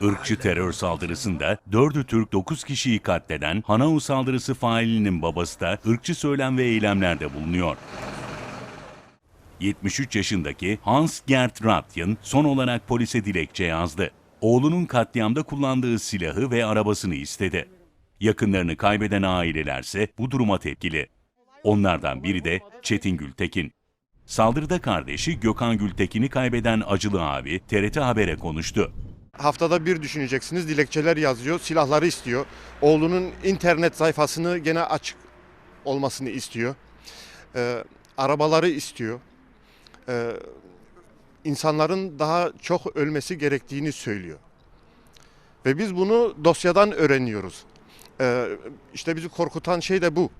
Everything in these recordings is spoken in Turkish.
Irkçı terör saldırısında 4'ü Türk 9 kişiyi katleden Hanau saldırısı failinin babası da ırkçı söylem ve eylemlerde bulunuyor. 73 yaşındaki Hans Gert Ratjen son olarak polise dilekçe yazdı. Oğlunun katliamda kullandığı silahı ve arabasını istedi. Yakınlarını kaybeden ailelerse bu duruma tepkili. Onlardan biri de Çetin Gültekin. Saldırıda kardeşi Gökhan Gültekin'i kaybeden acılı abi TRT Haber'e konuştu. Haftada bir düşüneceksiniz. Dilekçeler yazıyor, silahları istiyor. Oğlunun internet sayfasını gene açık olmasını istiyor. Ee, arabaları istiyor. Ee, insanların daha çok ölmesi gerektiğini söylüyor. Ve biz bunu dosyadan öğreniyoruz. Ee, işte bizi korkutan şey de bu.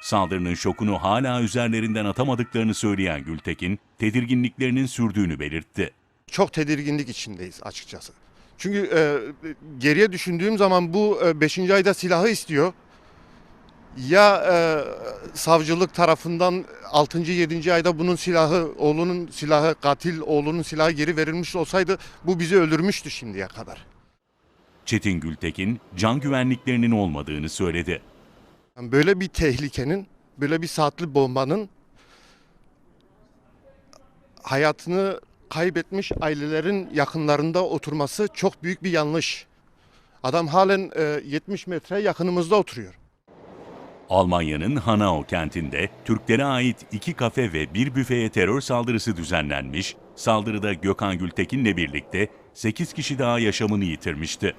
Saldırının şokunu hala üzerlerinden atamadıklarını söyleyen Gültekin, tedirginliklerinin sürdüğünü belirtti. çok tedirginlik içindeyiz açıkçası. Çünkü e, geriye düşündüğüm zaman bu 5. ayda silahı istiyor. Ya e, savcılık tarafından 6. 7. ayda bunun silahı, oğlunun silahı, katil oğlunun silahı geri verilmiş olsaydı bu bizi öldürmüştü şimdiye kadar. Çetin Gültekin, can güvenliklerinin olmadığını söyledi. Böyle bir tehlikenin, böyle bir saatli bombanın hayatını kaybetmiş ailelerin yakınlarında oturması çok büyük bir yanlış. Adam halen e, 70 metre yakınımızda oturuyor. Almanya'nın Hanau kentinde Türklere ait iki kafe ve bir büfeye terör saldırısı düzenlenmiş, saldırıda Gökhan Gültekin'le birlikte 8 kişi daha yaşamını yitirmişti.